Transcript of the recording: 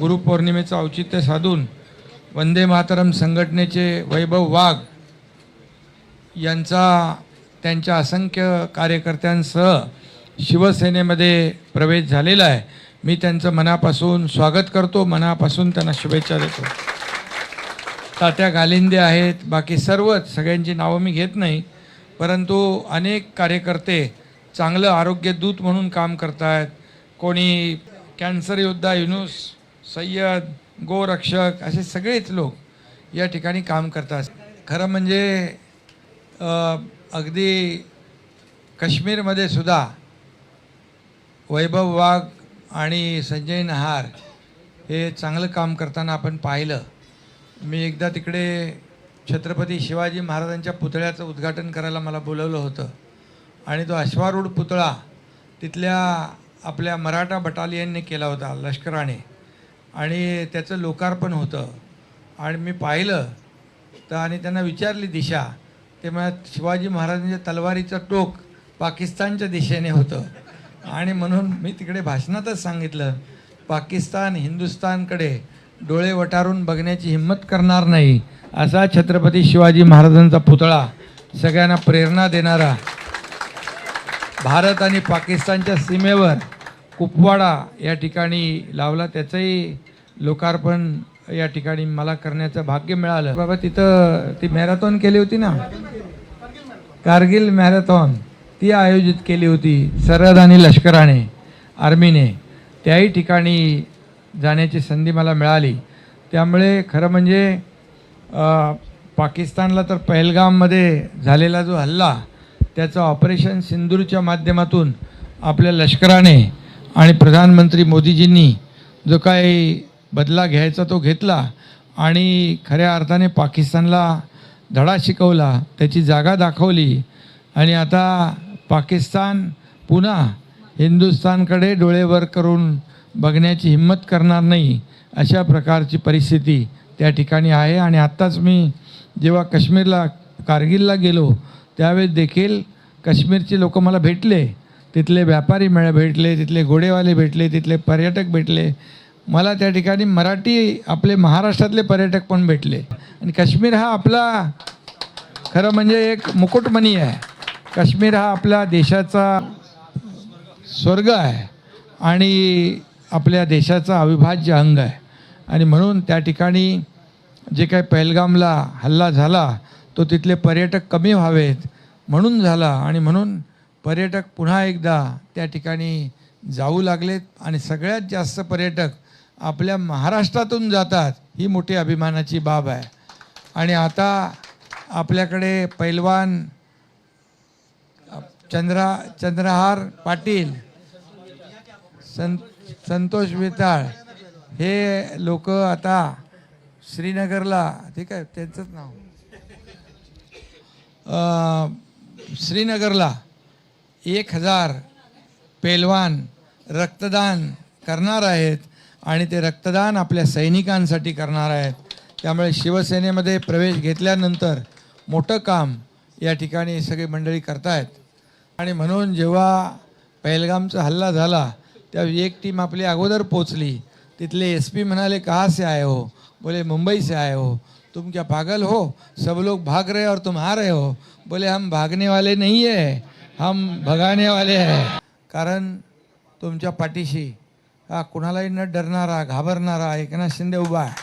गुरुपौर्णिमेचं औचित्य साधून वंदे मातरम संघटनेचे वैभव वाघ यांचा त्यांच्या असंख्य कार्यकर्त्यांसह शिवसेनेमध्ये प्रवेश झालेला आहे. मी त्यांचं मनापासून स्वागत करतो मनापासून त्यांना शुभेच्छा देतो. तात्या गालिंदे आहेत बाकी सर्वच सगळ्यांची नावं मी घेत नाही परंतु अनेक कार्यकर्ते चांगलं आरोग्य दूत म्हणून काम करत आहेत कोणी कॅन्सर योद्धा युनुस सय्यद गोरक्षक असे सगळेच लोक या ठिकाणी काम करतात. खरं म्हणजे अगदी काश्मीरमध्ये सुद्धा वैभव वाघ आणि संजय नहार हे चांगलं काम करताना आपण पाहिलं. मी एकदा तिकडे छत्रपती शिवाजी महाराजांच्या पुतळ्याचं उद्घाटन करायला मला बोलवलं होतं. आणि तो अश्वारूढ पुतळा तिथल्या आपल्या मराठा बटालियनने केला होता लष्कराने. आणि त्याचं लोकार्पण होतं. आणि मी पाहिलं तर आणि त्यांना विचारली दिशा. ते मला शिवाजी महाराजांच्या तलवारीचं टोक पाकिस्तानच्या दिशेने होतं. आणि म्हणून मी तिकडे भाषणातच सांगितलं पाकिस्तान हिंदुस्थानकडे डोळे वटारून बघण्याची हिंमत करणार नाही असा छत्रपती शिवाजी महाराजांचा पुतळा सगळ्यांना प्रेरणा देणारा. भारत आणि पाकिस्तानच्या सीमेवर कुपवाडा या ठिकाणी लावला. त्याचंही लोकार्पण या ठिकाणी मला करण्याचं भाग्य मिळालं. बाबा तिथं ती मॅरेथॉन केली होती ना? कारगिल मॅरेथॉन. ती आयोजित केली होती सरहद आणि लष्कराने आर्मीने. त्याही ठिकाणी जाण्याची संधी मला मिळाली. त्यामुळे खरं म्हणजे पाकिस्तानला तर पहलगाममध्ये झालेला जो हल्ला त्याचं ऑपरेशन सिंदूरच्या माध्यमातून आपल्या लष्कराने आणि प्रधानमंत्री मोदीजींनी जो काही बदला घ्यायचा तो घेतला आणि खऱ्या अर्थाने पाकिस्तानला धडा शिकवला त्याची जागा दाखवली आणि आता पाकिस्तान पुन्हा हिंदुस्थानकडे डोळेवर करून बघण्याची हिंमत करणार नाही अशा प्रकारची परिस्थिती त्या ठिकाणी आहे. आणि आत्ताच मी जेव्हा काश्मीरला कारगिलला गेलो त्यावेळेस देखील काश्मीरचे लोक मला भेटले. तिथले व्यापारी मेळ भेटले तिथले घोडेवाले भेटले तिथले पर्यटक भेटले. मला त्या ठिकाणी मराठी आपले महाराष्ट्रातले पर्यटक पण भेटले. आणि काश्मीर हा आपला खरं म्हणजे एक मुकुटमणी आहे. काश्मीर हा आपल्या देशाचा स्वर्ग आहे. आणि आपल्या देशाचा अविभाज्य अंग आहे. आणि म्हणून त्या ठिकाणी जे काही पहलगामला हल्ला झाला तो तिथले पर्यटक कमी व्हावेत म्हणून झाला. आणि म्हणून पर्यटक पुन्हा एकदा त्या ठिकाणी जाऊ लागलेत आणि सगळ्यात जास्त पर्यटक आपल्या महाराष्ट्रातून जातात ही मोठी अभिमानाची बाब आहे. आणि आता आपल्याकडे पैलवान चंद्रा चंद्रहार पाटील सं संतोष वेताळ हे लोक आता श्रीनगरला ठीक आहे त्यांचंच नाव. श्रीनगरला एक हजार पेलवान रक्तदान करणार आहेत आणि ते रक्तदान आपल्या सैनिकांसाठी करणार आहेत. त्यामुळे शिवसेनेमध्ये प्रवेश घेतल्यानंतर मोठं काम या ठिकाणी सगळी मंडळी करतायत. आणि म्हणून जेव्हा पहलगामचा हल्ला झाला त्यावेळी एक टीम आपली अगोदर पोचली तिथले एस पी म्हणाले कहाँ से आए हो? बोले मुंबई से आए हो. तुम क्या पागल हो? सब लोग भाग रहे और तुम आ रहे हो. बोले हम भागने वाले नहीं है हम भगाने वाले हैं। कारण तुमच्या पाठीशी हा कुणालाही न डरणारा घाबरणारा एकनाथ शिंदे उभा आहे.